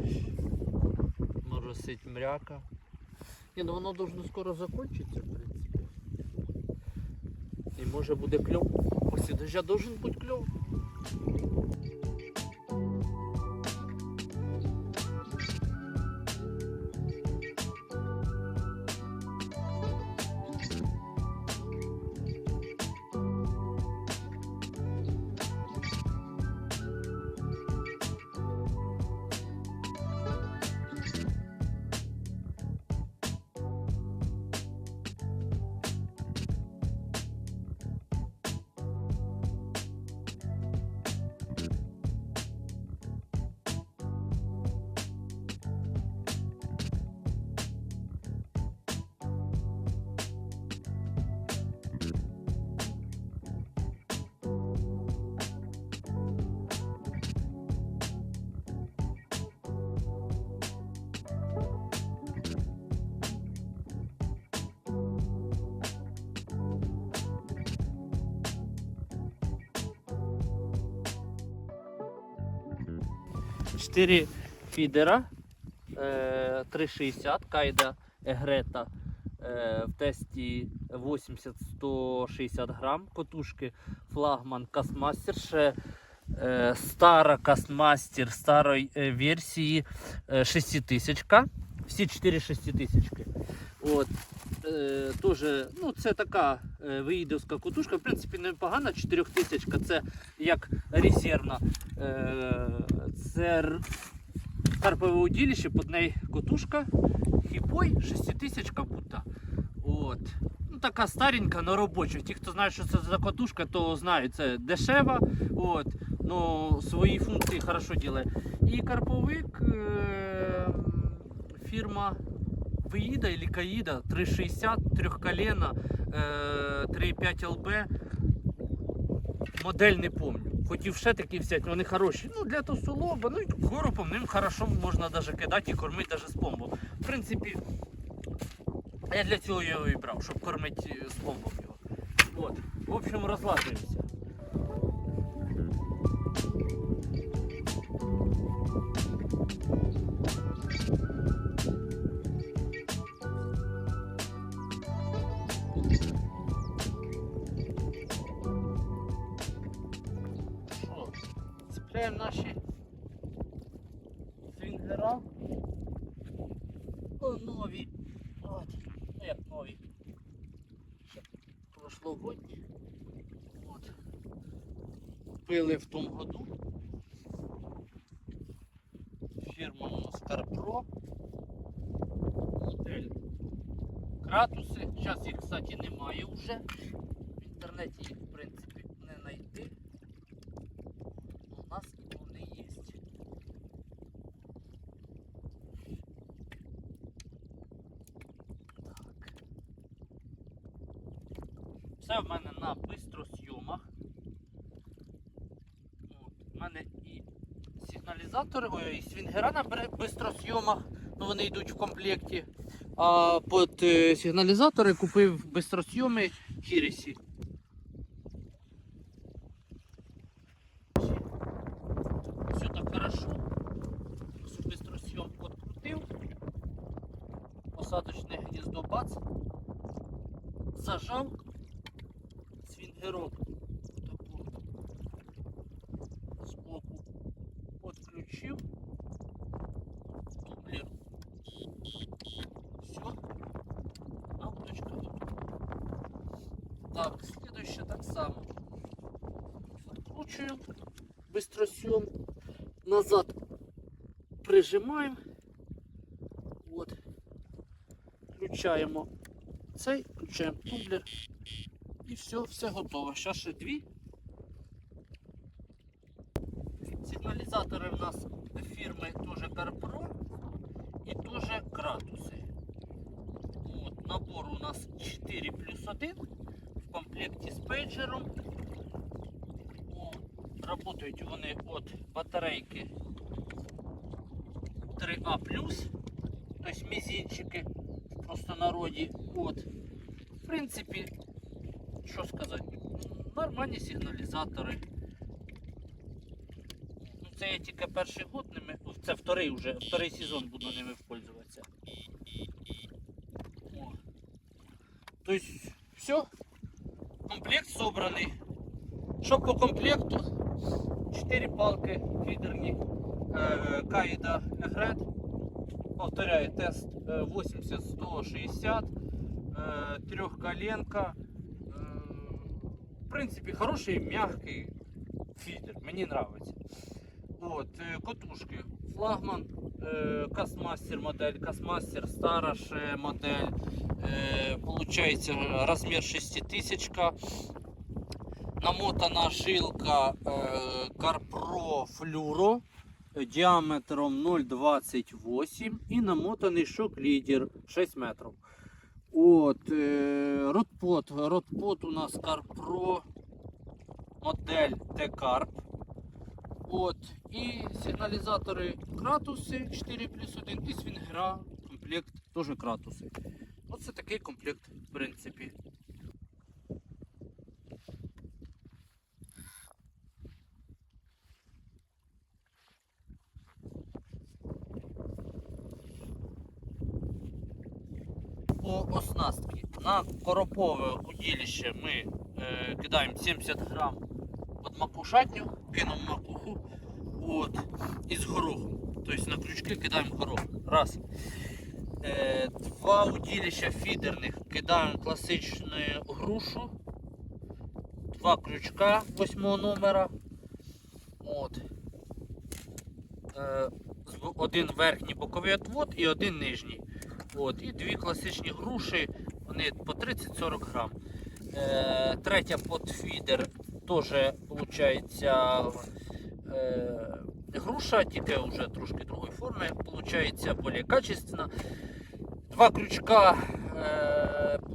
дощ, моросить мряка. Ні, ну воно должно скоро закінчиться, в принципі. І може буде кльов. Після дождя должен бути кльов. Чотири фідера, е, 360, кайда Егрета е, в тесті 80-160 грам, котушки флагман Кастмастер, ще е, стара Кастмастер старої е, версії е, 6000. Всі 4 6000. От. Тоже, ну, це така е, виїдовська котушка, в принципі, непогана, 4000 це як резервна. Е, це карпове удилище, під неї котушка, хіпой, 6000 будто. От. Ну, така старенька, но робоча. Ті, хто знає, що це за котушка, то знають, це дешева, от, но свої функції хорошо ділає. І карповик е, фірма Виїда или Каїда 360, трьохколена, е, 3,5 ЛБ. Модель не помню. Хотів ще такі взяти, вони хороші. Ну, для тосолоба, ну і коропом ним хорошо можна даже кидати і кормити даже з помбом. В принципі, я для цього його і брав, щоб кормити е, з помбом його. От. В общем, розлажуємося. Що, як нові. Ще прошлогодні. От. Купили в тому году. Фірма Monster Pro. Модель Кратуси. Зараз їх, кстати, немає вже. В інтернеті їх, в принципі, не знайти. У нас і вони є. Так. Все в мене на бистросйомах. У мене і сигналізатори, ой, і свінгера на бистросйомах, ну вони йдуть в комплекті. А під е, сигналізатори купив бистросйоми Хірісі. Підключив. Дублер. Все. А удочка готова. Так, следующее так само. Закручиваем. Быстросъем. Назад прижимаем. Вот. Включаємо цей, включаємо тумблер. І все, все готово. Зараз ще дві. фірми теж Карпро і теж Кратуси. От, набор у нас 4 плюс 1 в комплекті з пейджером. О, Работають вони від батарейки 3А+, тобто мізинчики в простонароді. От. В принципі, що сказати, нормальні сигналізатори. Ну, це я тільки перший год ними, Це вторий вже, вторий сезон буду ними пользуватися. О. Тобто, все. Комплект собраний. Що по комплекту? 4 палки фідерні. Е, Каїда Егрет. Повторяю, тест е, 80-160. Е, Трьохколенка. Е, В принципі, хороший, м'який фідер. Мені подобається. От, котушки. Флагман, е, Касмастер модель, Касмастер стара модель. Е, Получається розмір 6000. Намотана жилка е, Carpro е, діаметром 0,28 і намотаний шок лідер 6 метрів. От, ротпот. Ротпот у нас Carpro модель T-Carp. От, і сигналізатори Кратуси 4 плюс 1 і Свінгера комплект теж Кратуси. Оце такий комплект, в принципі. По оснастці на коропове удилище ми е, кидаємо 70 грам під макушатню, кинемо макуху от, із горохом. Тобто на крючки кидаємо горох. Раз. Е, два удилища фідерних кидаємо класичну грушу. Два крючка 8 номера. От. Е, один верхній боковий отвод і один нижній. От, і дві класичні груші, вони по 30-40 грам. Е, третя подфідер теж виходить е, груша, тільки вже трошки другої форми, виходить більш качественна. Два крючка,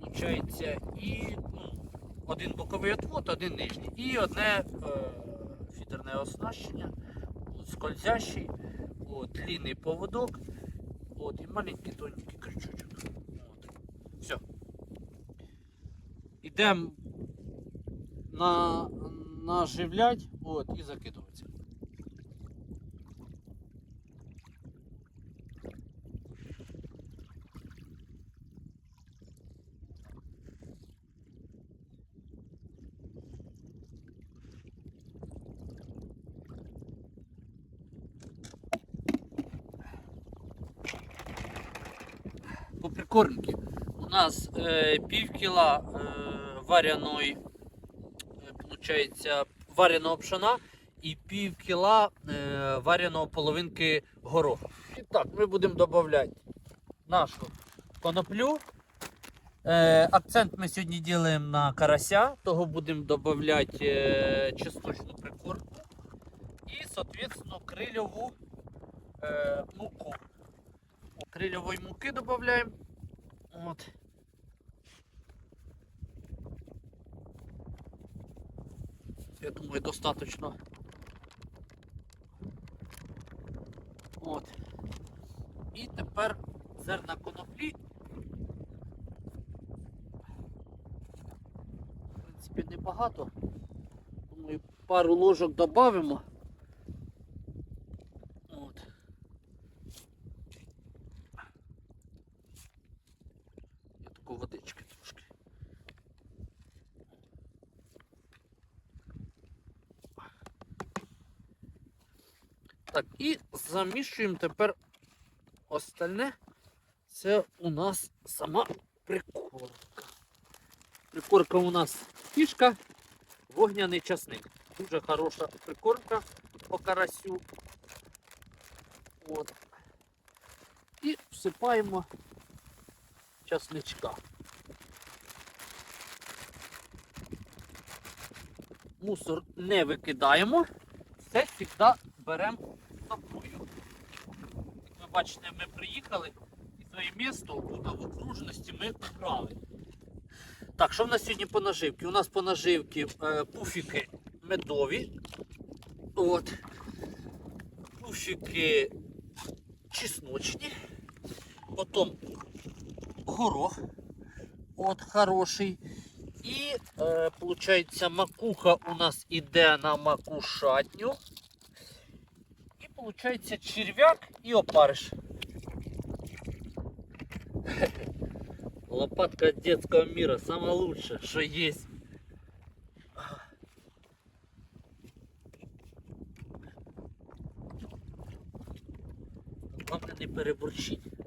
виходить, і ну, один боковий отвод, один нижній. І одне е, фідерне оснащення, скользящий, от, длинний поводок. От, і маленький тоненький крючочок. От. Все. Ідемо на, наживлять от, і закидуватися. По. У нас е, пів кіла е, варяної, е, получається, вареного пшона і пів кіла е, вареного половинки гороху. І так, ми будемо додавати нашу коноплю. Е, акцент ми сьогодні робимо на карася, того будемо додавати е, чесночну прикормку і, соответственно, крильову е, муку. Крильової муки додаємо. Я думаю, достаточно. От. І тепер зерна коноплі. В принципі, небагато. Думаю, пару ложок додамо. От. Я таку водички трошки. Так, і замішуємо тепер остальне. Це у нас сама прикорка. Прикорка у нас фішка, вогняний часник. Дуже хороша прикормка по карасю. От. І всипаємо часничка. Мусор не викидаємо, все завжди беремо собою. Бачите, ми приїхали і своє місто тут в окружності ми брали. Так, що в нас сьогодні по наживці? У нас по наживці е, пуфіки медові. От. Пуфіки чесночні. Потім горох. От хороший. І е, получається макуха у нас іде на макушатню. Виходить черв'як і опариш. Лопатка детского мира, самое лучшее, что есть. Главное не переборчить.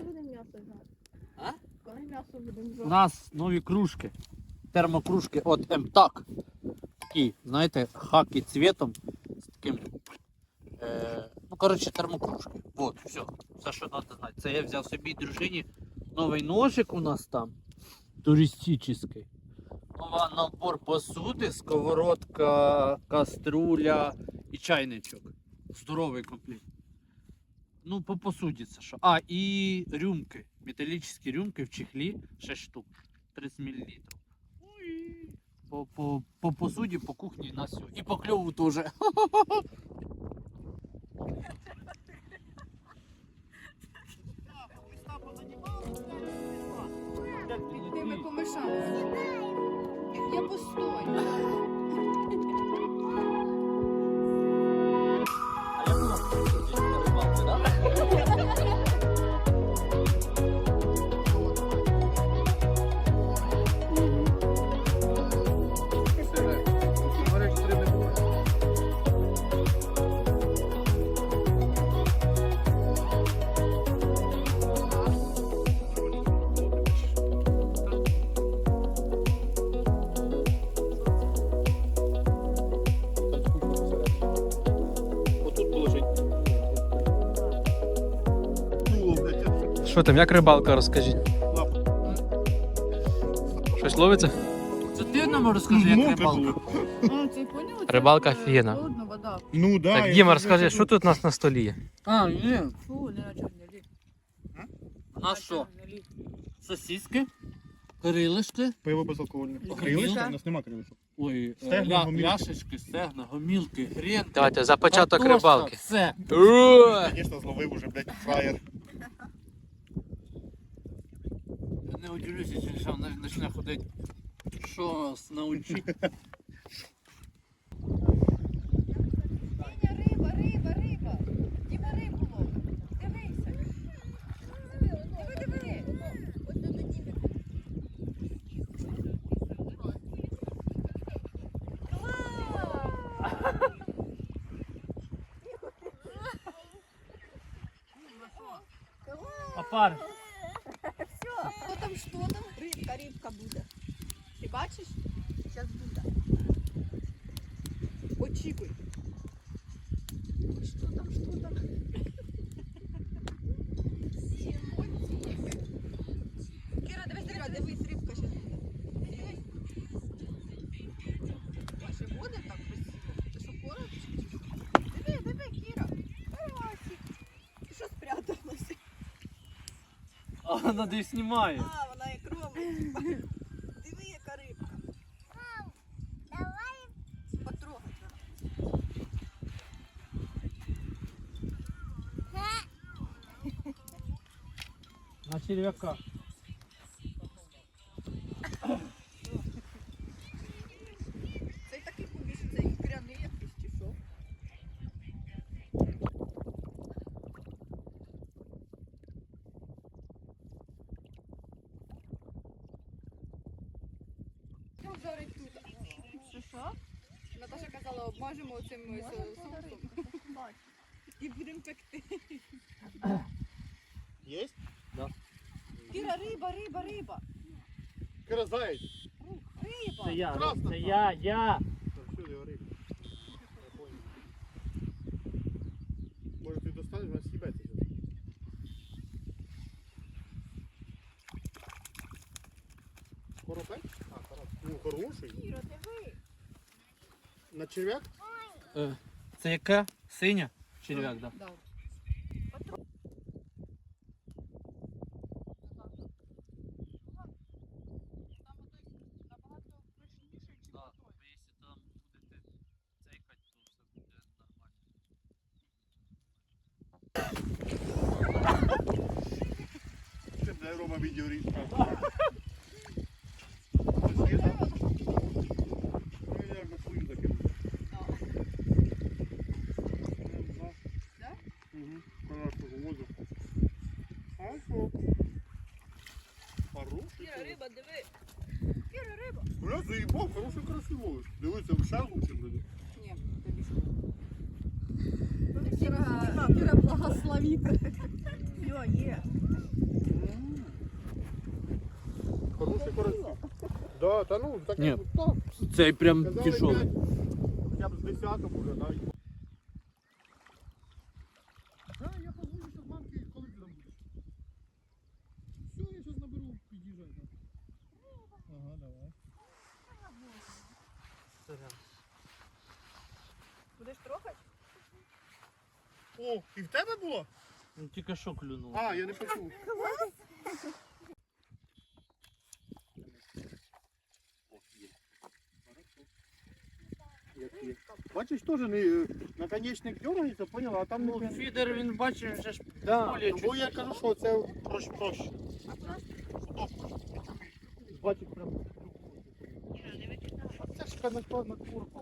Коли будемо м'ясо знати? А? Коли м'ясо будемо У нас нові кружки. Термокружки от МТАК. Такі, знаєте, хаки цвітом з таким. Е, ну, коротше, термокружки. От, все. Все, що треба знати. Це я взяв собі дружині. Новий ножик у нас там. Туристичний. Нова набор посуди, сковородка, каструля і чайничок. Здоровий комплект. Ну, по посуді це що. А, і рюмки. Металлические рюмки в чехлі 6 штук. 30 мл. По, по, по посуді, по кухні на все. І по кльову теж. Ми помішали. Я постою. Що там, як рибалка, розкажіть? Щось ловиться? Це ти нам розкажи, як рибалка. А. Рибалка офігенна. Ну да. Так, я Діма, розкажи, що тут у нас на столі є? А, ні. У нас що? Сосиски, крилишки, Пиво безалкогольне. Крилишок? У нас нема крилишок. ой, е, Стегна, ля, гомілки. ляшечки, стегна, гомілки, грін. Давайте за початок картошка, рибалки. Все. Звісно, зловив уже, блядь, фраєр. Я не удивлюся, якщо він почне ходити. Що нас научить? Діня, риба, риба, риба. Діма рибу ловить. Дивися. Диви, диви. Опар. Рибка, рибка буде. Ти бачиш? Зараз буде. Очікуй. Що там, що там? Кіра, дивись, Кіра, дивись, рибка зараз буде. Дивись. Бачиш, буде так красиво. Ти що, поруч? Диви, диви, Кіра. Карасик. Ти що спряталася? А вона десь знімає. А, вона як робить. Диви, яка рибка. Потрогай. треба. На черв'яка. Це такий поміж, це ікряний якийсь чи що? Ну, зараз тут. Можемо цим соусом. І будемо пекти. Єсть? Кіра, риба, риба, риба. Кира, заєць. Риба. Це я, Красна це я, я. Може ти достанеш, вона сібеться зараз. Коропець? А, хороший. Ну, хороший. Кіра, диви. На черв'як? Е, Це яка? Синя? Черв'як, так. Да. Да. Да, ви заїбав, красиво. Дивися, в шагу чи буде. Ні, тобі що. Кіра, Кіра, благословіть. Все, є. Хороший красиво. Да, та ну, так Ні. так. Цей прям Казали, тяжелий. п'ять, Хоча б з десяток уже, навіть. Тільки що клюнув. А, я не почув. Як є. Бачиш, теж не наконечник дергається, поняла, а там Ну, не фідер він бачив вже ж. Да, более бо я кажу, що це проще проще. Бачиш прям. А Це ж канатонна курка.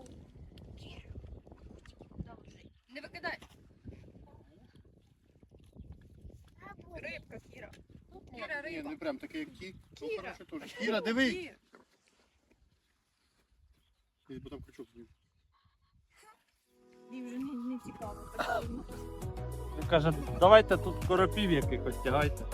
Такий, як ті. Ну, Кіра. хороший теж. Кіра, диви! Кіра. Десь бо там крючок з'їв. Їй вже не, не цікаво. Він каже, давайте тут коропів якихось тягайте.